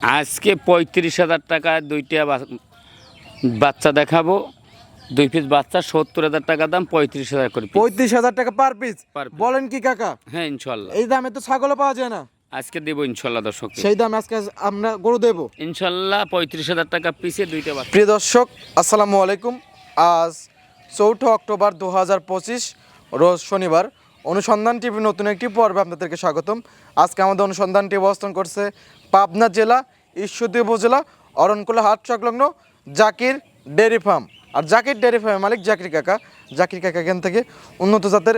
আজকে পঁয়ত্রিশ হাজার টাকায় দুইটা বাচ্চা দেখাবো। দুই পিস বাচ্চা সত্তর হাজার টাকা দাম পঁয়ত্রিশ হাজার করে পঁয়ত্রিশ হাজার টাকা পার পিস বলেন কি কাকা? হ্যাঁ ইনশাল্লাহ। এই দামে তো ছাগলও পাওয়া যায় না। আজকে দেবো ইনশাল্লাহ দর্শক। সেই দাম আজকে আমরা গরু দেবো। ইনশাল্লাহ পঁয়ত্রিশ হাজার টাকা পিসে দুইটা বাচ্চা। প্রিয় দর্শক আসসালামু আলাইকুম। আজ চৌঠা অক্টোবর দু হাজার পঁচিশ রোজ শনিবার। অনুসন্ধান টিভির নতুন একটি পর্বে আপনাদেরকে স্বাগতম। আজকে আমাদের অনুসন্ধানটি অবস্থান করছে পাবনা জেলা ঈশ্বরদী উপজেলা অরণকুলা হাট সংলগ্ন জাকির ডেয়ারি ফার্ম। আর জাকির ডেয়ারি ফার্মের মালিক জাকির কাকা। জাকির কাকা এখান থেকে উন্নত জাতের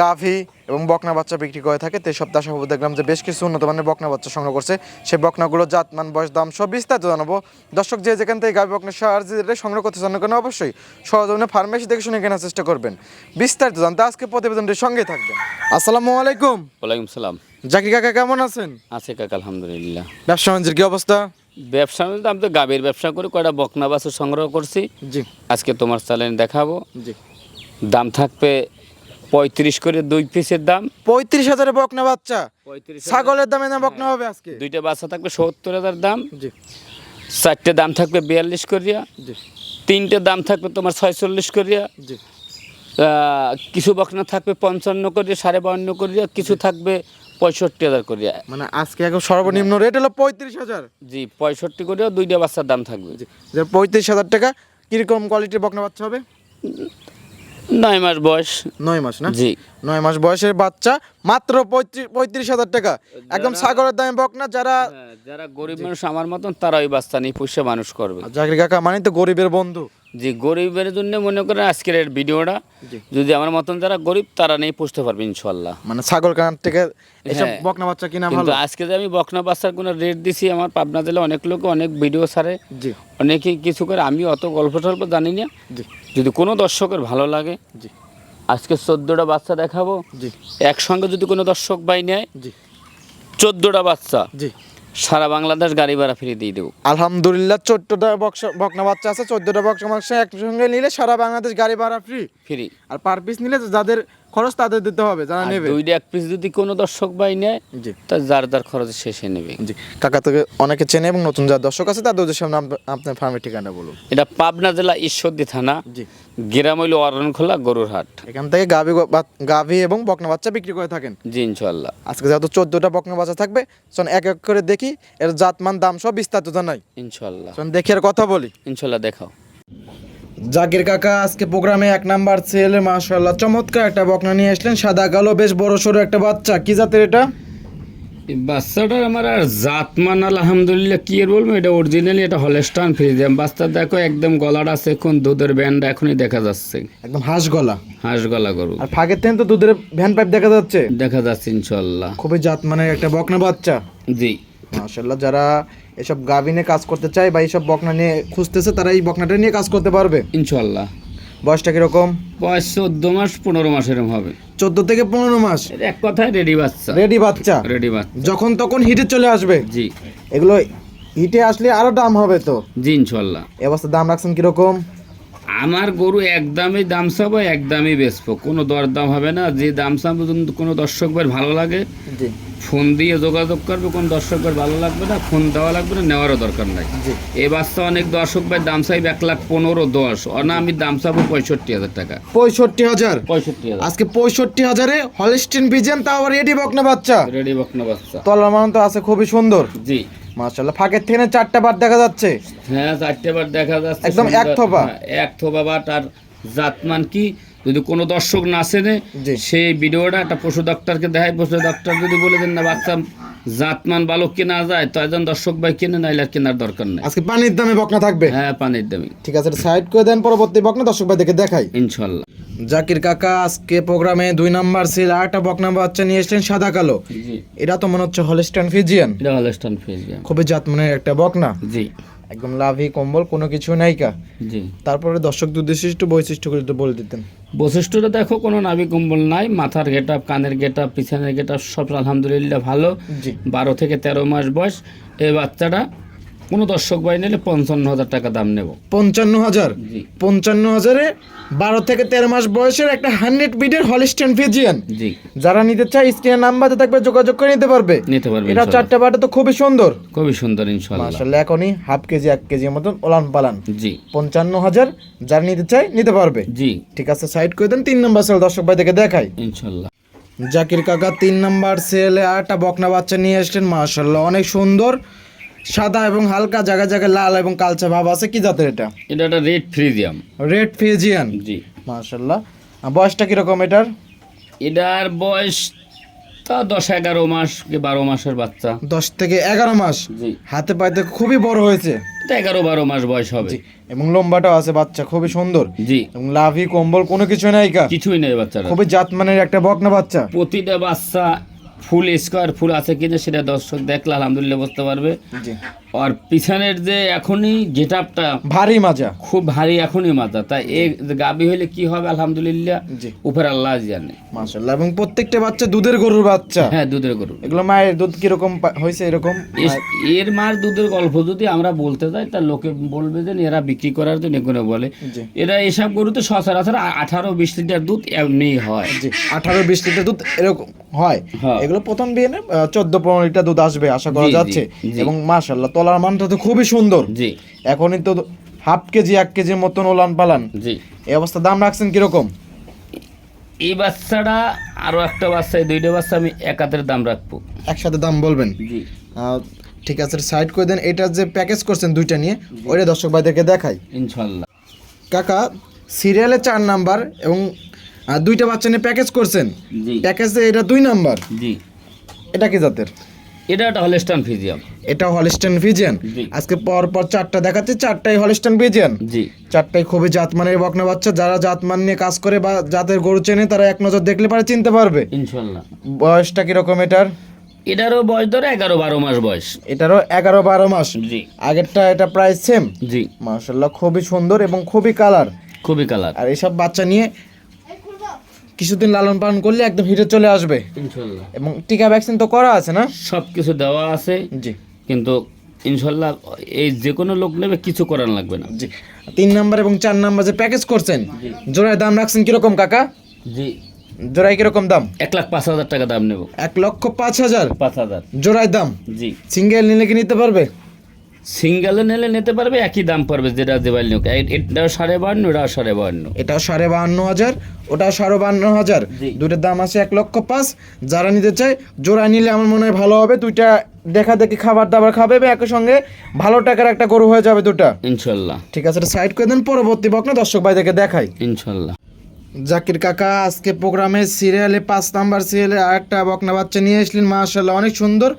গাভী এবং বকনা বাচ্চা বিক্রি করে থাকে। তে সপ্তাহ সহ দেখলাম যে বেশ কিছু উন্নত মানের বকনা বাচ্চা সংগ্রহ করছে। সেই বকনাগুলো জাত মান বয়স, দাম সব বিস্তারিত জানাব। দর্শক যে যেখান থেকে গাভী, বকনা সার যে সংগ্রহ করতে চান কেন অবশ্যই সহজনে ফার্মেসি দেখে শুনে কেনার চেষ্টা করবেন। বিস্তারিত জানতে আজকে প্রতিবেদনটির সঙ্গেই থাকবেন। আসসালামু আলাইকুম। ওয়ালাইকুম সালাম। জাকির কাকা কেমন আছেন? আছে কাকা আলহামদুলিল্লাহ। ব্যবসা বাণিজ্যের কি অবস্থা? ব্যবসা আমি তো গাভীর ব্যবসা করি কয়টা বকনা বাছুর সংগ্রহ করছি। জি। আজকে তোমার চ্যালেঞ্জ দেখাবো। জি। দাম থাকবে পঁয়ত্রিশ করে দুই পিসের দাম। পঁয়ত্রিশ হাজারে বকনা বাচ্চা। পঁয়ত্রিশ ছাগলের দামে না বকনা হবে আজকে? দুইটা বাচ্চা থাকবে সত্তর হাজার দাম। জি। চারটে দাম থাকবে বিয়াল্লিশ করিয়া। জি। তিনটে দাম থাকবে তোমার ছয়চল্লিশ করিয়া। জি। কিছু বকনা থাকবে পঞ্চান্ন করিয়া সাড়ে বাউন্ন করিয়া কিছু থাকবে পঁয়ষট্টি হাজার করিয়া। মানে আজকে এখন সর্বনিম্ন রেট হলো পঁয়ত্রিশ হাজার। জি পঁয়ষট্টি করিয়া দুইটা বাচ্চার দাম থাকবে। যে পঁয়ত্রিশ হাজার টাকা কীরকম কোয়ালিটির বকনা বাচ্চা হবে? নয় মাস বয়স। নয় মাস না? জি। নয় মাস বয়সের বাচ্চা মাত্র পঁয়ত্রিশ পঁয়ত্রিশ হাজার টাকা। একদম সাগরের দামে বকনা যারা হ্যাঁ, যারা গরিব মানুষ আমার মতন তারা ওই বাচ্চা নিয়ে পুষে মানুষ করবে। চাকরি কাকা মানে তো গরিবের বন্ধু। যে গরিবের জন্য মনে করেন আজকের এই ভিডিওটা যদি আমার মতন যারা গরিব তারা নেই পুষতে পারবে ইনশাল্লাহ মানে ছাগল কান থেকে এসব হ্যাঁ। বকনা বাচ্চা কিনা ভালো? আজকে যে আমি বকনা বাচ্চার কোনো রেট দিছি আমার পাবনা জেলা অনেক লোক অনেক ভিডিও ছাড়ে। জি। অনেকেই কিছু করে আমি অত গল্প টল্প জানি না। যদি কোনো দর্শকের ভালো লাগে জি। আজকে চোদ্দোটা বাচ্চা দেখাবো। জি। একসঙ্গে যদি কোনো দর্শক বাই নেয় জি। চোদ্দোটা বাচ্চা। জি। সারা বাংলাদেশ গাড়ি ভাড়া ফ্রি দিয়ে দেবো। আলহামদুলিল্লাহ চোদ্দটা বক্স বকনা বাচ্চা আছে চোদ্দটা বক্স বাচ্চা একসঙ্গে নিলে সারা বাংলাদেশ গাড়ি ভাড়া ফ্রি ফ্রি আর পার পিস নিলে যাদের খরচ তাদের দিতে হবে যারা নেবে। দুইটা এক পিস যদি কোনো দর্শক বাই নেয় জি। তা যার যার খরচ শেষে নেবে। জি। কাকা থেকে অনেকে চেনে এবং নতুন যারা দর্শক আছে তাদের উদ্দেশ্যে আমরা আপনার ফার্মের ঠিকানা বলুন। এটা পাবনা জেলা ঈশ্বরদী থানা জি। গ্রাম হইল অরণখোলা গরুর হাট এখান থেকে গাভি গাভি এবং বকনা বাচ্চা বিক্রি করে থাকেন। জি ইনশাল্লাহ আজকে যেহেতু চোদ্দটা বকনা বাচ্চা থাকবে চল এক এক করে দেখি এর জাতমান দাম সব বিস্তারিত জানাই। ইনশাল্লাহ চল দেখি আর কথা বলি। ইনশাল্লাহ দেখাও। জাকির কাকা আজকে প্রোগ্রামে এক নাম্বার ছেলে মাশাআল্লাহ। চমৎকার একটা বকনা নিয়ে আসলেন সাদা কালো বেশ বড় সড়ো একটা বাচ্চা। কি জাতের এটা? এই বাচ্চাটার আমার আর জাতমান আলহামদুলিল্লাহ কি আর বলব এটা অরিজিনালি এটা হলেস্টান ফ্রিজিয়াম বাচ্চা দেখো একদম গলাটা আছে এখন দুধের ব্যান্ড এখনই দেখা যাচ্ছে। একদম হাঁস গলা। হাঁস গলা গরু। আর ফাঁকের থেকে তো দুধের ভ্যান পাইপ দেখা যাচ্ছে। দেখা যাচ্ছে ইনশাল্লাহ খুবই জাত মানে একটা বকনা বাচ্চা। জি। মাশাআল্লাহ যারা এসব গাভী নিয়ে কাজ করতে চায় বা এইসব বকনা নিয়ে খুঁজতেছে তারা এই বকনাটা নিয়ে কাজ করতে পারবে? ইনশাল্লাহ বয়সটা কীরকম? বয়স চোদ্দ মাস পনেরো মাস এরকম হবে। চোদ্দ থেকে পনেরো মাস? এক কথায় রেডি বাচ্চা। রেডি বাচ্চা? রেডি বাচ্চা। যখন তখন হিটে চলে আসবে? জি। এগুলো হিটে আসলে আরও দাম হবে তো? জি ইনশাল্লাহ এ অবস্থা দাম রাখছেন কীরকম? আমার গরু একদমই দাম চাবো একদমই বেচবো। কোনো দরদাম হবে না। যে দাম চাবো কোনো দর্শকবার ভালো লাগে। ফোন দিয়ে যোগাযোগ করবে কোন দর্শক ভাই ভালো লাগবে না ফোন দেওয়া লাগবে না নেওয়ারও দরকার নাই। এই বাচ্চা অনেক দর্শক ভাই দাম চাইবে এক লাখ পনেরো দশ। অনা আমি দাম চাবো পঁয়ষট্টি হাজার টাকা। পঁয়ষট্টি হাজার? পঁয়ষট্টি হাজার। আজকে পঁয়ষট্টি হাজারে হলিস্টিন বিজেন তাও আবার রেডি বকনা বাচ্চা? রেডি বকনা বাচ্চা। তলার মান তো আছে খুবই সুন্দর। জি। মাশাআল্লাহ ফাঁকের থেকে চারটা বার দেখা যাচ্ছে? হ্যাঁ চারটে বার দেখা যাচ্ছে। একদম এক থোপা? হ্যাঁ, এক থোপা বা তার জাতমান কি? যদি কোনো দর্শক না চেনে। সেই ভিডিওটা একটা পশু ডাক্তারকে দেখায় পশু ডাক্তার যদি বলে দেন না বাচ্চা জাতমান ভালো কেনা যায় তো একজন দর্শক ভাই কিনে নাইলে আর কেনার দরকার নেই। আজকে পানির দামে বকনা থাকবে? হ্যাঁ পানির দামে। ঠিক আছে সাইড করে দেন পরবর্তী বকনা দর্শক ভাই দেখে দেখাই। ইনশাল্লাহ। জাকির কাকা আজকে প্রোগ্রামে দুই নাম্বার ছিল আর একটা বকনা বাচ্চা নিয়ে এসেছেন সাদা কালো। জি। এটা তো মনে হচ্ছে হলিস্টান ফিজিয়ান এটা হলস্টান ফিজিয়াম খুবই জাত মানে একটা বকনা জি। একদম লাভি কম্বল কোনো কিছু নাইকা জি। তারপরে দর্শক একটু বৈশিষ্ট্যগুলো একটু বলে দিতেন। বৈশিষ্ট্যটা দেখো কোনো নাভি কম্বল নাই মাথার গেট আপ কানের গেট আপ পিছনের গেট আপ সব আলহামদুলিল্লাহ ভালো। জি। বারো থেকে তেরো মাস বয়স। এই বাচ্চাটা কোনো দর্শক ভাই নিলে পঞ্চান্ন হাজার টাকা দাম নেব। পঞ্চান্ন হাজার? জি। পঞ্চান্ন হাজারে বারো থেকে তেরো মাস বয়সের একটা হান্ড্রেড বিডের হলিস্টেন ফিজিয়ান জি। যারা নিতে চায় স্ক্রিনের নাম্বারে থাকবে যোগাযোগ করে নিতে পারবে। নিতে পারবে এটা। চারটা বাটা তো খুবই সুন্দর। খুবই সুন্দর ইনশাল্লাহ। এখনই হাফ কেজি এক কেজির মতন ওলান পালান। জি। পঞ্চান্ন হাজার যারা নিতে চায় নিতে পারবে। জি। ঠিক আছে সাইড করে দেন তিন নম্বর সেল দর্শক ভাই থেকে দেখাই। ইনশাল্লাহ। জাকির কাকা তিন নম্বর সেলে আটটা বকনা বাচ্চা নিয়ে এসছেন মাশাল্লাহ অনেক সুন্দর। সাদা এবং হালকা জায়গায় জায়গায় লাল এবং কালচে ভাব আছে। কি জাতের এটা? এটা একটা রেড ফ্রিজিয়াম। রেড ফিজিয়ান জি। মাশাল্লাহ আর বয়সটা কীরকম এটার? এটার বয়স তা দশ এগারো মাস কি বারো মাসের বাচ্চা। দশ থেকে এগারো মাস? জি। হাতে পাইতে খুবই বড় হয়েছে। এটা এগারো বারো মাস বয়স হবে। এবং লম্বাটাও আছে বাচ্চা খুবই সুন্দর। জি। এবং লাভি কম্বল কোনো কিছু নাই কা কিছুই নেই বাচ্চারা খুবই জাতমানের একটা বকনা বাচ্চা। প্রতিটা বাচ্চা ফুল স্কোয়ার ফুল আছে কিনা সেটা দর্শক দেখলে আলহামদুলিল্লাহ বুঝতে পারবে। আর পিছনের যে এখনই গেটআপটা ভারী মাজা। খুব ভারী এখনই মাজা তাই এ গাবি হইলে কি হবে আলহামদুলিল্লাহ? জি। উপর আল্লাহ জানে। মাশাল্লাহ এবং প্রত্যেকটা বাচ্চা দুধের গরুর বাচ্চা। হ্যাঁ দুধের গরু। এগুলো মায়ের দুধ কীরকম হয়েছে এরকম? এর মার দুধের গল্প যদি আমরা বলতে যাই তা লোকে বলবে যে এরা বিক্রি করার জন্য এগুলো বলে। এরা এসব গরুতে সচরাচর আঠারো বিশ লিটার দুধ এমনি হয়। আঠারো বিশ লিটার দুধ এরকম হয়। হ্যাঁ। এগুলো প্রথম বিয়ে চোদ্দ পনেরো লিটার দুধ আসবে আশা করা যাচ্ছে। এবং মাশাল্লাহ তলার মানটা তো খুবই সুন্দর। জি। এখনই তো হাফ কেজি এক কেজির মতন ওলান পালান। জি। এই অবস্থা দাম রাখছেন কীরকম? এই বাচ্চাটা আরও একটা বাচ্চা দুইটা বাচ্চা আমি এক হাতের দাম রাখব। একসাথে দাম বলবেন? জি। ঠিক আছে সাইড করে দেন। এটা যে প্যাকেজ করছেন দুইটা নিয়ে ওইটা দর্শক ভাইদেরকে দেখাই। ইনশাল্লাহ। কাকা সিরিয়ালে চার নাম্বার এবং দুইটা বাচ্চা নিয়ে প্যাকেজ করছেন। প্যাকেজে এটা দুই নাম্বার জি। এটা কি জাতের? এটা একটা হলেস্টান ফিজিয়াম এটা হলিস্টান ভিজিয়ান জি। আজকে পর পর চারটা দেখাচ্ছে চারটাই হলিস্টান ভিজিয়ান জি। চারটাই খুবই জাতমানের বকনা বাচ্চা যারা জাতমান নিয়ে কাজ করে বা জাতের গরু চেনে তারা এক নজর দেখলে পারে চিনতে পারবে। ইনশাল্লাহ। বয়সটা কীরকম এটার? এটারও বয়স ধরে এগারো বারো মাস বয়স। এটারও এগারো বারো মাস। জি। আগেরটা এটা প্রায় সেম জি। মার্শাল্লাহ খুবই সুন্দর এবং খুবই কালার। খুবই কালার। আর এইসব বাচ্চা নিয়ে কিছুদিন লালন পালন করলে একদম হিটে চলে আসবে। ইনশাল্লাহ। এবং টিকা ভ্যাকসিন তো করা আছে না? সব কিছু দেওয়া আছে। জি। কিন্তু ইনশাল্লাহ এই যে কোনো লোক নেবে কিছু করার লাগবে না। জি। তিন নাম্বার এবং চার নাম্বার যে প্যাকেজ করছেন জোড়ায় দাম রাখছেন কীরকম কাকা? জি। জোড়ায় কীরকম দাম? এক লাখ পাঁচ হাজার টাকা দাম নেব। এক লক্ষ পাঁচ হাজার। পাঁচ হাজার। জোড়ায় দাম? জি। সিঙ্গেল নিলে কি নিতে পারবে? সিঙ্গেলে নিলে নিতে পারবে একই দাম পড়বে যেটা দেবাল নিয়োগ। এটাও সাড়ে বান্ন এটাও সাড়ে বান্ন এটাও সাড়ে বাহান্ন হাজার ওটাও সাড়ে বাহান্ন হাজার। জি। দুইটার দাম আছে এক লক্ষ পাঁচ। যারা নিতে চায় জোড়া নিলে আমার মনে হয় ভালো হবে। দুইটা দেখা দেখি খাবার দাবার খাবে একই সঙ্গে ভালো টাকার একটা গরু হয়ে যাবে দুটা। ইনশাল্লাহ। ঠিক আছে এটা সাইড করে দেন পরবর্তী বকনা দর্শক ভাইদেরকে দেখাই। ইনশাল্লাহ। জাকির কাকা আজকে প্রোগ্রামে সিরিয়ালে পাঁচ নাম্বার সিরিয়ালে আরেকটা বকনা বাচ্চা নিয়ে আসলেন মাশাল্লাহ অনেক সুন্দর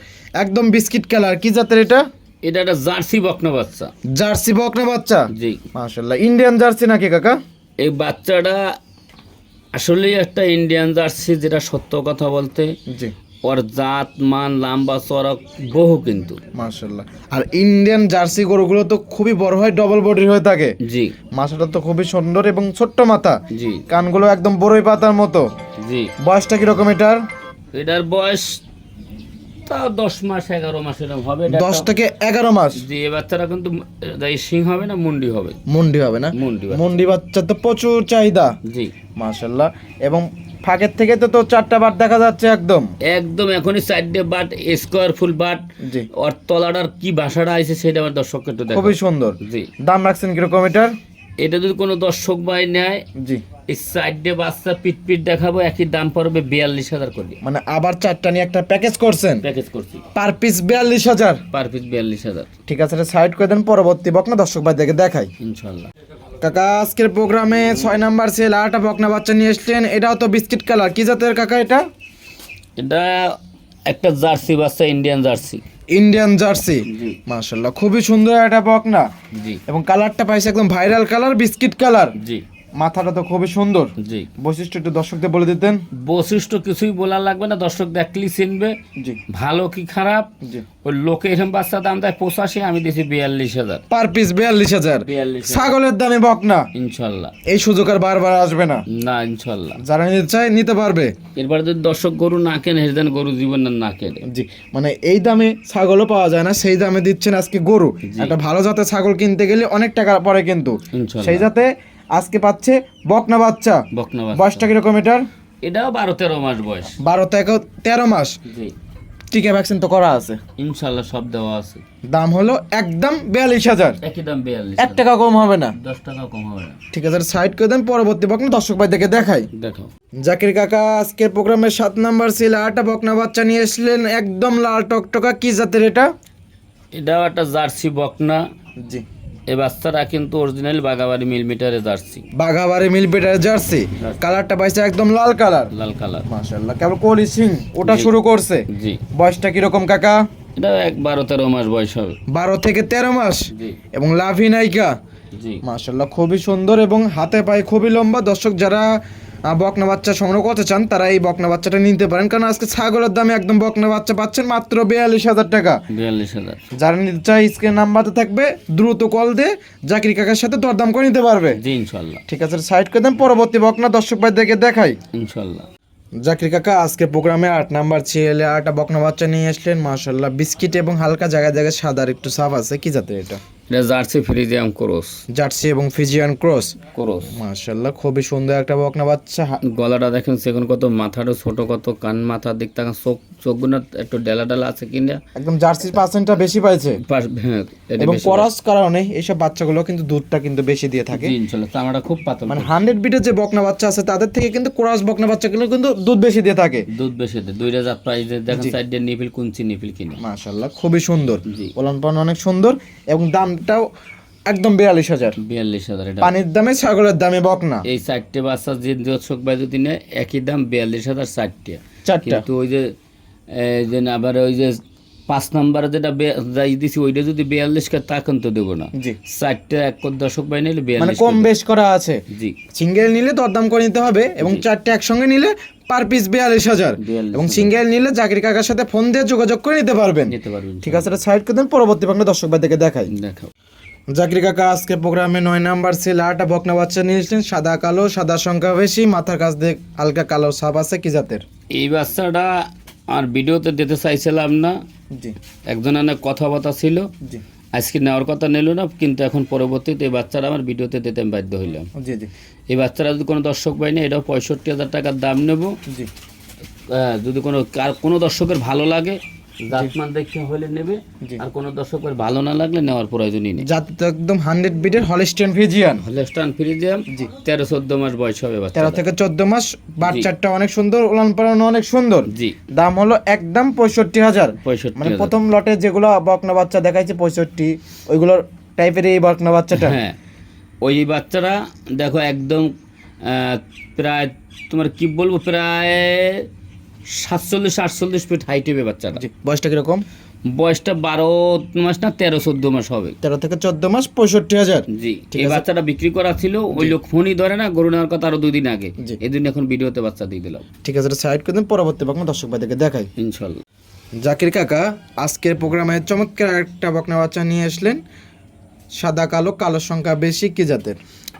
একদম বিস্কিট কালার। কি জাতের এটা? এটা একটা জার্সি বকনা বাচ্চা। জার্সি বকনা বাচ্চা? জি। মাশাল্লাহ ইন্ডিয়ান জার্সি নাকি কাকা? এই বাচ্চাটা আসলেই একটা ইন্ডিয়ান জার্সি যেটা সত্য কথা বলতে জি। ওর জাত মান লাম্বা চড়ক বহু কিন্তু। মাশাল্লাহ আর ইন্ডিয়ান জার্সি গরুগুলো তো খুবই বড় হয় ডবল বডির হয়ে থাকে। জি। মাথাটা তো খুবই সুন্দর এবং ছোট্ট মাথা। জি। কানগুলো একদম বড়ই পাতার মতো। জি। বয়সটা কীরকম এটার? এটার বয়স তা দশ মাস এগারো মাস এরকম হবে। দশ থেকে এগারো মাস? জি এই বাচ্চাটা কিন্তু সিং হবে না মুন্ডি হবে। মুন্ডি হবে না? মুন্ডি মুন্ডি বাচ্চা তো প্রচুর চাহিদা। জি। মাশাল্লাহ এবং ফাঁকের থেকে তো তো চারটা বার দেখা যাচ্ছে একদম। একদম এখনই চারটে বাট স্কোয়ার ফুল বাট। জি। ওর তলাটার কি ভাষাটা আছে সেটা আমার দর্শককে দেখো খুবই সুন্দর। জি। দাম রাখছেন কীরকম এটার? এটা যদি কোনো দর্শক ভাই নেয় জি। এই চারটে বাচ্চা পিট পিট দেখাবো একই দাম পড়বে বিয়াল্লিশ হাজার করে। মানে আবার চারটা নিয়ে একটা প্যাকেজ করছেন? প্যাকেজ করছি। পার পিস বিয়াল্লিশ হাজার? পার পিস বিয়াল্লিশ হাজার। ঠিক আছে সাইড করে দেন পরবর্তী বকনা দর্শক ভাই দেখে দেখাই। ইনশাল্লাহ। কাকা আজকের প্রোগ্রামে ছয় নাম্বার সেল আটটা বকনা বাচ্চা নিয়ে এসলেন এটাও তো বিস্কিট কালার কি জাতের কাকা এটা? এটা একটা জার্সি বাচ্চা ইন্ডিয়ান জার্সি। Indian jersey. মাশাল্লাহ খুবই সুন্দর একটা বকনা। জি। এবং কালারটা পাইছে একদম ভাইরাল কালার বিস্কিট কালার জি। মাথাটা তো খুবই সুন্দর। জি। বৈশিষ্ট্য একটু দর্শকদের বলে দিতেন। বৈশিষ্ট্য কিছুই বলার লাগবে না দর্শক দেখলেই চিনবে। জি। ভালো কি খারাপ? জি। ওই লোকে এরকম বাচ্চা দাম দেয় পঁচাশি আমি দিয়েছি বিয়াল্লিশ হাজার। পার পিস বিয়াল্লিশ হাজার। ছাগলের দামে বকনা। ইনশাল্লাহ। এই সুযোগ আর বারবার আসবে না। না ইনশাল্লাহ। যারা নিতে চায় নিতে পারবে। এরপরে যদি দর্শক গরু না কেনে সেদিন গরু জীবন না কেনে। জি। মানে এই দামে ছাগলও পাওয়া যায় না সেই দামে দিচ্ছেন আজকে গরু। একটা ভালো জাতের ছাগল কিনতে গেলে অনেক টাকা পড়ে কিন্তু। সেই জাতে আজকে পাচ্ছে বকনা বাচ্চা। বকনা বাচ্চা। বয়সটা কীরকম এটার? এটাও বারো তেরো মাস বয়স। বারো থেকে তেরো মাস? জি। টিকা ভ্যাকসিন তো করা আছে। ইনশাল্লাহ সব দেওয়া আছে। দাম হলো একদম বিয়াল্লিশ হাজার। একই দাম বিয়াল্লিশ এক টাকা কম হবে না। দশ টাকা কম হবে না। ঠিক আছে সাইড করে দেন পরবর্তী বকনা দর্শক ভাই দেখে দেখাই। দেখো। জাকির কাকা আজকে প্রোগ্রামের সাত নাম্বার ছিল আটটা বকনা বাচ্চা নিয়ে এসলেন একদম লাল টকটকা কি জাতের এটা? এটাও একটা জার্সি বকনা। জি। এই বাচ্চারা কিন্তু অরিজিনাল বাগাবাড়ি মিলিমিটারে জার্সি। বাঘাবাড়ি মিল পেটার জার্সি। কালারটা পাইছে একদম লাল কালার লাল কালার মাশাআল্লাহ কেবল কোহলি সিং ওটা শুরু করছে। জি। বয়সটা কীরকম কাকা? এটা এক বারো তেরো মাস বয়স হবে। বারো থেকে তেরো মাস। জি। এবং লাভি নায়িকা। জি। মাশাল্লাহ খুবই সুন্দর এবং হাতে পায়ে খুবই লম্বা। দর্শক যারা বকনা বাচ্চা সংগ্রহ করতে চান তারা এই বকনা বাচ্চাটা নিতে পারেন। কারণ আজকে ছাগলের দামে একদম বকনা বাচ্চা পাচ্ছেন মাত্র বিয়াল্লিশ হাজার টাকা। বিয়াল্লিশ হাজার। যারা নিতে চাই স্ক্রিন নাম্বারতে থাকবে দ্রুত কল দিয়ে জাকির কাকার সাথে দরদাম করে নিতে পারবে। জি ইনশাল্লাহ। ঠিক আছে সাইড করে দেন পরবর্তী বকনা দর্শক ভাই দেখে দেখাই। ইনশাল্লাহ। জাকির কাকা আজকে প্রোগ্রামে আট নাম্বার ছেলে আটটা বকনা বাচ্চা নিয়ে আসলেন। মাশাল্লাহ বিস্কিট এবং হালকা জায়গায় জায়গায় সাদার একটু সাপ আছে কি জাতের এটা? এটা জার্সি ফ্রিজিয়াম ক্রস। জার্সি এবং ফিজিয়ান ক্রস। ক্রস। মাশাল্লাহ খুবই সুন্দর একটা বকনা বাচ্চা। গলাটা দেখেন সেখানে কত মাথাটা ছোট কত কান মাথার দিক থেকে চোখ চোখগুলো একটু ডেলা ডেলা আছে কিনা একদম জার্সির পার্সেন্টটা বেশি পাইছে। হ্যাঁ এবং করাস কারণে এইসব বাচ্চাগুলো কিন্তু দুধটা কিন্তু বেশি দিয়ে থাকে। জি ইনশাল্লাহ চামড়াটা খুব পাতল মানে হান্ড্রেড বিটের যে বকনা বাচ্চা আছে তাদের থেকে কিন্তু কোরাস বকনা বাচ্চাগুলো কিন্তু দুধ বেশি দিয়ে থাকে। দুধ বেশি দেয় দুইটা জাত প্রাইস দেখেন সাইডে নিপিল কুঞ্চি নিপিল কিনে। মাশাল্লাহ খুবই সুন্দর। ওলান পালন অনেক সুন্দর এবং দামটাও একদম বিয়াল্লিশ হাজার। বিয়াল্লিশ হাজার পানির দামে ছাগলের দামে বকনা। এই চারটে বাচ্চা যে দর্শক ভাই যদি নেয় একই দাম বিয়াল্লিশ হাজার চারটে। কিন্তু ওই যে না আবার ওই যে পাঁচ নাম্বারে যেটা যাই দিছি ওইটা যদি বিয়াল্লিশ কে তা কিন্তু দেবো না। চারটে এক করে দর্শক ভাই নিলে মানে বিয়াল্লিশ কম বেশ করা আছে। জি। সিঙ্গেল নিলে দরদাম করে নিতে হবে এবং চারটে একসঙ্গে নিলে পার পিস বিয়াল্লিশ হাজার। এবং সিঙ্গেল নিলে জাকির কাকার সাথে ফোন দিয়ে যোগাযোগ করে নিতে পারবেন। ঠিক আছে এটা সাইড করে দেন পরবর্তী বাংলা দর্শক ভাই দেখে দেখাই। দেখো জাকির কাকা আজকে প্রোগ্রামে নয় নাম্বার সেল আটটা বকনা বাচ্চা নিয়েছিলেন সাদা কালো সাদা সংখ্যা বেশি মাথার কাছ দিয়ে হালকা কালো সাপ আছে কি জাতের? এই বাচ্চাটা আর ভিডিওতে দিতে চাইছিলাম না। জি। একজন অনেক কথাবার্তা ছিল। আজকে নেওয়ার কথা নিল না কিন্তু এখন পরবর্তীতে এই বাচ্চারা আমার ভিডিওতে দিতে আমি বাধ্য হইলাম। জি জি। এই বাচ্চারা যদি কোনো দর্শক পাই না এটাও পঁয়ষট্টি হাজার টাকার দাম নেব। জি। যদি কোনো কার কোনো দর্শকের ভালো লাগে জাতমান দেখতে হলে নেবে আর কোনো দর্শকের ভালো না লাগলে নেওয়ার প্রয়োজনই নেই। জাত তো একদম হান্ড্রেড বিটের হলিস্টিয়ান ফিজিয়ান হলেস্টান ফ্রিজিয়াম জি। তেরো চোদ্দ মাস বয়স হবে তেরো থেকে চোদ্দ মাস বাচ্চাটা অনেক সুন্দর উলান পালানো অনেক সুন্দর। জি। দাম হলো একদম পঁয়ষট্টি হাজার। পঁয়ষট্টি মানে প্রথম লটে যেগুলো বকনা বাচ্চা দেখাইছে পঁয়ষট্টি ওইগুলো টাইপের এই বকনা বাচ্চাটা। হ্যাঁ ওই বাচ্চারা দেখো একদম প্রায় তোমার কি বলব প্রায় সাতচল্লিশ আটচল্লিশ ফিট হাইট হবে বাচ্চাটা। বয়সটা কীরকম? বয়সটা বারো মাস না তেরো চোদ্দ মাস হবে। তেরো থেকে চোদ্দ মাস পঁয়ষট্টি হাজার। জি এই বাচ্চাটা বিক্রি করা ছিল ওই লোক ফোনই ধরে না গরু নেওয়ার কথা আরও দুই দিন আগে। এই দিন এখন ভিডিওতে বাচ্চা দিয়ে দিলাম। ঠিক আছে সাইড করে দিন পরবর্তী বকনা দর্শক ভাইদেরকে দেখাই। ইনশাল্লাহ। জাকির কাকা আজকের প্রোগ্রামে চমৎকার একটা বকনা বাচ্চা নিয়ে আসলেন। সাদা কালো কালো সংখ্যা বেশি কি জাতের?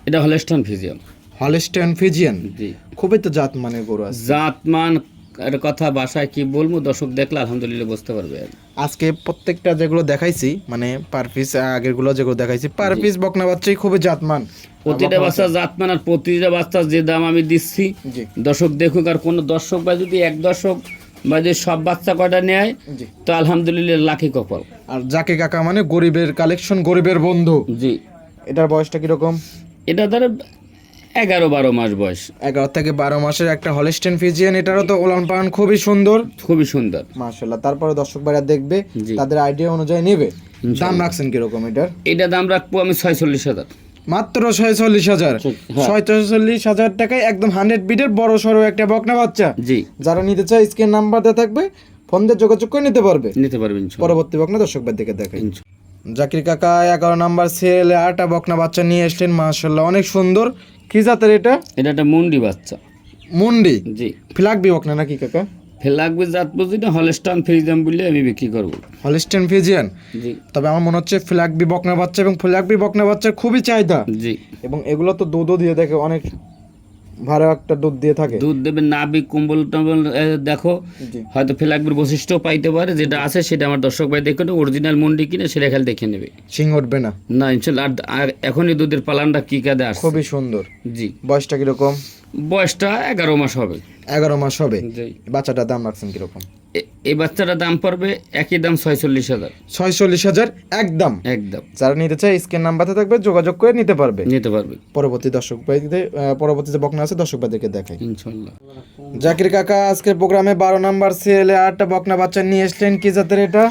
এটা হলেস্টন ফিজিয়াম হলিস্টিয়ান ফিজিয়ান জি। খুবই তো জাত মানে গরু আছে। জাতমান কথা বাসায় কি বলব? দর্শক দেখলে আলহামদুলিল্লাহ বুঝতে পারবে আজকে প্রত্যেকটা যেগুলো দেখাইছি মানে পার পিস আগেরগুলো যেগুলো দেখাইছি পার পিস বকনা বাচ্চাই খুবই জাতমান। প্রতিটা বাচ্চা জাতমান আর প্রতিটা বাচ্চার যে দাম আমি দিচ্ছি দর্শক দেখুক আর কোনো দর্শক বা যদি এক দর্শক বা যদি সব বাচ্চা কয়টা নেয় তো আলহামদুলিল্লাহ লাখি কপাল। আর জাকির কাকা মানে গরিবের কালেকশন গরিবের বন্ধু। জি। এটার বয়সটা কীরকম? এটা ধরে এগারো বারো মাস বয়স। এগারো থেকে বারো মাসের একটা হলিস্টেন ফিজিয়ান এটারও তো ওলান পালন খুবই সুন্দর। খুবই সুন্দর। মাশাল্লাহ তারপরে দর্শক ভাইরা দেখবে তাদের আইডিয়া অনুযায়ী নেবে। দাম রাখছেন কীরকম এটার? এটা দাম রাখব আমি ছয়চল্লিশ হাজার। মাত্র ছয়চল্লিশ হাজার? হ্যাঁ। ছয়চল্লিশ হাজার টাকায় একদম হান্ড্রেড বিটের বড় সড়ো একটা বকনা বাচ্চা। জি। যারা নিতে চায় স্ক্রিন নাম্বার দেওয়া থাকবে ফোন দিয়ে যোগাযোগ করে নিতে পারবে। নিতে পারবেন পরবর্তী বকনা দর্শক ভাই দেখে। দেখে জাকির কাকা এগারো নাম্বার সেলে আটটা বকনা বাচ্চা নিয়ে আসলেন মাশাল্লাহ অনেক সুন্দর। কি জাতের এটা? এটা একটা মুন্ডি বাচ্চা। মুন্ডি? জি। ফ্ল্যাগ বিওক না নাকি কাকা? ফ্ল্যাগ বি জাত বুঝি না হলস্টান ফ্রিজিয়ান বলে আমি বিক্রি করব। Holstein Friesian? জি। তবে আমার মনে হচ্ছে ফ্ল্যাগ বি বকনা বাচ্চা এবং ফ্ল্যাগ বি বকনা বাচ্চা খুবই চাহিদা। জি। এবং এগুলো তো দুধও দিয়ে দেখে অনেক ভালো একটা দুধ দিয়ে থাকে। দুধ দেবে নাবি কুম্বল টম্বল দেখো হয়তো ফেলাকবির বৈশিষ্ট্য পাইতে পারে যেটা আছে সেটা আমার দর্শক ভাই দেখে অরিজিনাল মুন্ডি কিনে সেটা খালি দেখে নেবে। সিং উঠবে না। না ইনশাল্লাহ আর- আর এখনই দুধের পালানটা কি কাদে আসছে? খুবই সুন্দর। জি। বয়সটা কীরকম? বয়সটা এগারো মাস হবে। এগারো মাস হবে। বাচ্চাটার দাম রাখছেন কীরকম? এই বাচ্চাটার দাম পড়বে একই দাম ছয়চল্লিশ হাজার। ছয়চল্লিশ হাজার একদম। একদম। যারা নিতে চায় স্ক্রিন নাম্বারতে থাকবে যোগাযোগ করে নিতে পারবে। নিতে পারবে। পরবর্তী দর্শক ভাইদের পরবর্তী যে বকনা আছে দর্শক ভাইদেরকে দেখাই। ইনশাল্লাহ। জাকির কাকা আজকের প্রোগ্রামে বারো নাম্বার সেলে আটটা বকনা বাচ্চা নিয়ে এসলেন। কি জাতের এটা?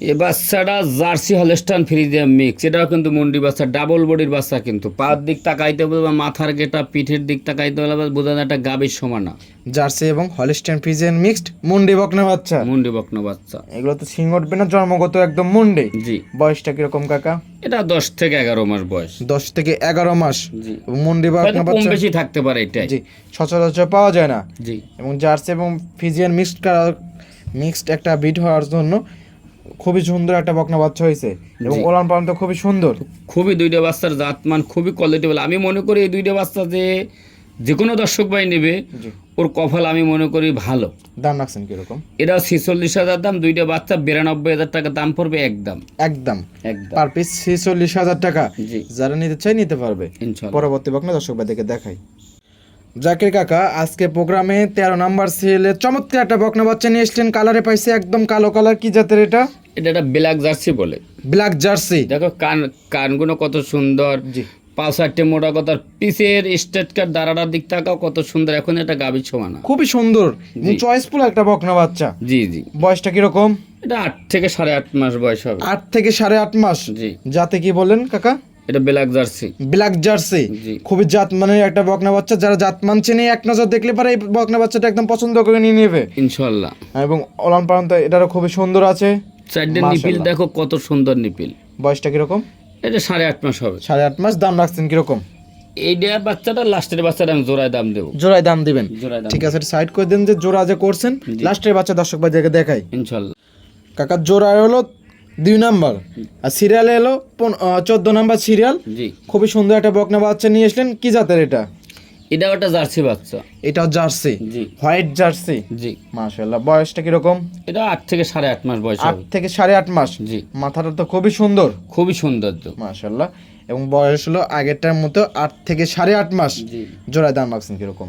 এই বাচ্চাটা জার্সি হলস্টান ফ্রিজিয়াম মিক্স এটাও কিন্তু মুন্ডি বাচ্চা ডাবল বডির বাচ্চা কিন্তু। পার দিক তাকাইতে হবে বা মাথার গেটা পিঠের দিক তাকাইতে হলে বা বোঝা যায় একটা গাবির সমান না। জার্সি এবং হলিস্টেন ফিজিয়ান মিক্সড মুন্ডি বকনা বাচ্চা। মুন্ডি বকনো বাচ্চা। এগুলো তো সিং উঠবে না জন্মগত একদম মুন্ডি। জি। বয়সটা কীরকম কাকা? এটা দশ থেকে এগারো মাস বয়স। দশ থেকে এগারো মাস। জি। মুন্ডি বকনা কম বাচ্চা বেশি থাকতে পারে এটাই। জি সচরাচর পাওয়া যায় না। জি। এবং জার্সি এবং ফিজিয়ান মিক্সড মিক্সড একটা বিট হওয়ার জন্য খুবই সুন্দর একটা বকনা বাচ্চা হয়েছে এবং ওলান পালন তো খুবই সুন্দর। খুবই দুইটা বাচ্চার জাতমান খুবই কোয়ালিটিবল আমি মনে করি এই দুইটা বাচ্চা যে যে কোনো দর্শক ভাই নেবে ওর কপাল আমি মনে করি ভালো। দাম রাখছেন কীরকম? এটা ছেচল্লিশ হাজার দাম দুইটা বাচ্চা বিরানব্বই হাজার টাকা দাম পড়বে একদম একদম। একদম। পার পিস ছেচল্লিশ হাজার টাকা। যারা নিতে চায় নিতে পারবে। পরবর্তী বকনা দর্শক ভাইদেরকে দেখাই। জাকির কাকা আজকে প্রোগ্রামে তেরো নাম্বার সিএলে চমৎকার একটা বকনা বাচ্চা নিয়ে এসলেন কালারে পাইছে একদম কালো কালার কি জাতের এটা? এটা একটা ব্ল্যাক জার্সি বলে। Black jersey. দেখো কান কানগুলো কত সুন্দর। জি। পাঁচ চারটে মোটা কথার পিসের স্টেট কার দাঁড়াটার দিক তাকাও কত সুন্দর। এখন এটা গাভীর সমানা খুবই সুন্দর চয়েসফুল একটা বকনা বাচ্চা। জি জি। বয়সটা কীরকম? এটা আট থেকে সাড়ে আট মাস বয়স হবে। আট থেকে সাড়ে আট মাস। জি। যাতে কি বলেন কাকা? এটা ব্ল্যাক জার্সি। Black jersey. খুবই জাত মানের একটা বকনা বাচ্চা। যারা জাত মান চেনে এক নজর দেখলে পারে এই বকনা বাচ্চাটা একদম পছন্দ করে নিয়ে নেবে। ইনশাল্লাহ এবং ওলান পালন এটারও খুবই সুন্দর আছে। চারটে নিপিল দেখো কত সুন্দর নিপিল। বয়সটা কীরকম? এটা সাড়ে আট মাস হবে। সাড়ে আট মাস দাম রাখছেন কীরকম? এই বাচ্চাটা লাস্টের বাচ্চাটা আমি জোড়ায় দাম দেবো। জোড়ায় দাম দিবেন। জোড়ায় ঠিক আছে সাইড করে দেন যে জোড়া যে করছেন লাস্টের বাচ্চা দর্শক ভাইদেরকে দেখাই। ইনশাল্লাহ কাকার জোড়া হলো দুই নাম্বার। আর সিরিয়ালে এলো চোদ্দ নাম্বার সিরিয়াল জি। খুবই সুন্দর একটা বকনা বাচ্চা নিয়ে আসলেন কি জাতের এটা? এটাও একটা জার্সি বাচ্চা। এটাও জার্সি। জি। White jersey? জি। মাশাল্লাহ বয়সটা কীরকম? এটা আট থেকে সাড়ে আট মাস বয়স আট থেকে সাড়ে আট মাস। জি। মাথাটা তো খুবই সুন্দর। খুবই সৌন্দর্য মাশাল্লাহ এবং বয়স হলো আগেরটার মতো আট থেকে সাড়ে আট মাস। জোড়ায় দাম রাখছেন কীরকম?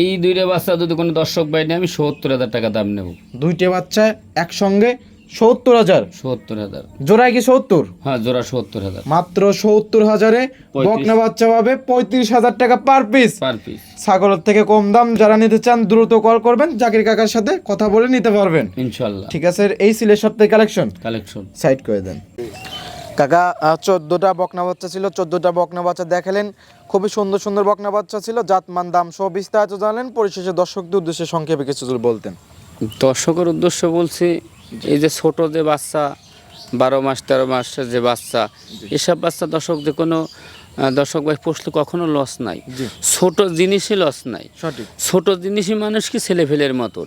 এই দুইটা বাচ্চা যদি কোনো দর্শক বাইনে আমি সত্তর হাজার টাকা দাম নেব। দুইটা বাচ্চা একসঙ্গে সত্তর হাজার। সত্তর হাজার। জোড়ায় কি সত্তর? হ্যাঁ জোড়া সত্তর হাজার। মাত্র সত্তর হাজারে বকনা বাচ্চা পাবে পঁয়ত্রিশ হাজার টাকা পার পিস পার পিস ছাগলের থেকে কম দাম যারা নিতে চান দ্রুত কল করবেন জাকির কাকার সাথে কথা বলে নিতে পারবেন। ইনশাল্লাহ। ঠিক আছে এই সিলের সপ্তাহে কালেকশন কালেকশন সাইড করে দেন। কাকা চোদ্দোটা বকনা বাচ্চা ছিল চোদ্দোটা বকনা বাচ্চা দেখালেন। খুবই সুন্দর সুন্দর বকনা বাচ্চা ছিল জাতমান দাম সব বিস্তারিত জানালেন। পরিশেষে দর্শকদের উদ্দেশ্যে সংক্ষেপে কিছু বলতেন। দর্শকের উদ্দেশ্য বলছি এই যে ছোট যে বাচ্চা বারো মাস তেরো মাসের যে বাচ্চা এসব বাচ্চা দর্শক যে কোনো দর্শক ভাই পশলে কখনো লস নাই। ছোট জিনিসই লস নাই। সঠিক। ছোট জিনিসই মানুষ কি ছেলে ফেলের মতন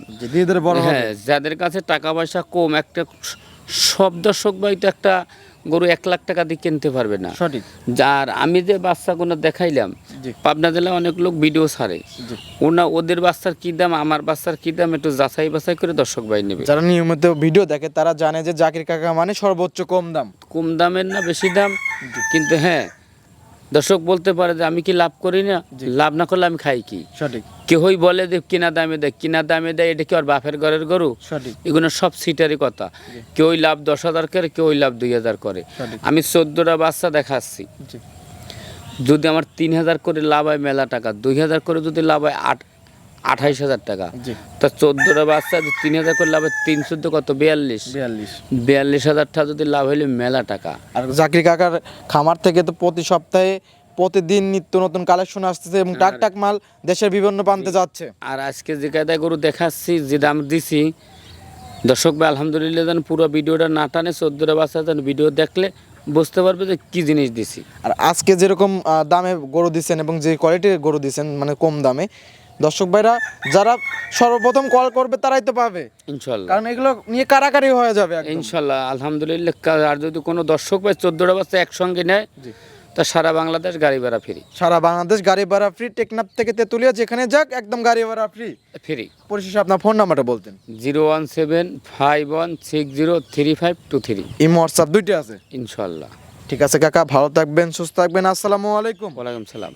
হ্যাঁ যাদের কাছে টাকা পয়সা কম একটা সব দর্শক ভাই তো একটা গরু এক লাখ টাকা দিয়ে কিনতে পারবে না। সঠিক। যার আমি যে বাচ্চাগুলো দেখাইলাম পাবনা জেলায় অনেক লোক ভিডিও ছাড়ে। ওনা ওদের বাচ্চার কী দাম আমার বাচ্চার কী দাম একটু যাচাই বাছাই করে দর্শক ভাই নেবে। যারা নিয়মিত ভিডিও দেখে তারা জানে যে জাকির কাকা মানে সর্বোচ্চ কম দাম। কম দামের না বেশি দাম। কিন্তু হ্যাঁ দর্শক বলতে পারে যে আমি কি লাভ করি না? লাভ না করলে আমি খাই কি? সঠিক। কেউই বলে যে কিনা দামে দেয় কিনা দামে দেয় এটা কি আর বাপের ঘরের গরু? সঠিক। এগুলো সব সিটারই কথা। কেউই লাভ দশ হাজার করে কেউই লাভ দুই হাজার করে। আমি চোদ্দটা বাচ্চা দেখাচ্ছি। যদি আমার তিন হাজার করে লাভ হয় মেলা টাকা দুই হাজার করে যদি লাভ হয় আট আঠাইশ হাজার টাকা। তা চোদ্দোটা বাচ্চা তিন হাজার করে লাভ হয় তিন চোদ্দ কত? বিয়াল্লিশ। বিয়াল্লিশ। বিয়াল্লিশ হাজার টাকা যদি লাভ হইলে মেলা টাকা। আর জাকির কাকার খামার থেকে তো প্রতি সপ্তাহে প্রতিদিন নিত্য নতুন কালেকশন আসতেছে এবং টাক টাক মাল দেশের বিভিন্ন প্রান্তে যাচ্ছে। আর আজকে যে কায়দায় গরু দেখাচ্ছি যে দাম দিছি দর্শক ভাই আলহামদুলিল্লাহ যেন পুরো ভিডিওটা না টানে চোদ্দোটা বাচ্চা যেন ভিডিও দেখলে বুঝতে পারবে যে কি জিনিস দিছি। আর আজকে যেরকম দামে গরু দিচ্ছেন এবং যে কোয়ালিটির গরু দিচ্ছেন মানে কম দামে দর্শক ভাইরা যারা সর্বপ্রথম কল করবে তারাই তো পাবে। ইনশাল্লাহ। কারণ এগুলো নিয়ে কারাকারি হয়ে যাবে একদম। ইনশাল্লাহ আলহামদুলিল্লাহ আর যদি কোনো দর্শক ভাই চোদ্দোটা বাচ্চা একসঙ্গে নেয় তা সারা বাংলাদেশ গাড়ি ভাড়া ফ্রি সারা বাংলাদেশ গাড়ি ভাড়া ফ্রি টেকনাফ থেকে তেতুলিয়া যেখানে যাক একদম গাড়ি ভাড়া ফ্রি ফ্রি পরিশেষে আপনার ফোন নাম্বারটা বলতেন। Zero one seven five one six zero three five two three. Imo WhatsApp দুইটা আছে। ইনশাল্লাহ। ঠিক আছে কাকা ভালো থাকবেন সুস্থ থাকবেন। আসসালামু আলাইকুম। ওয়ালাইকুম সালাম।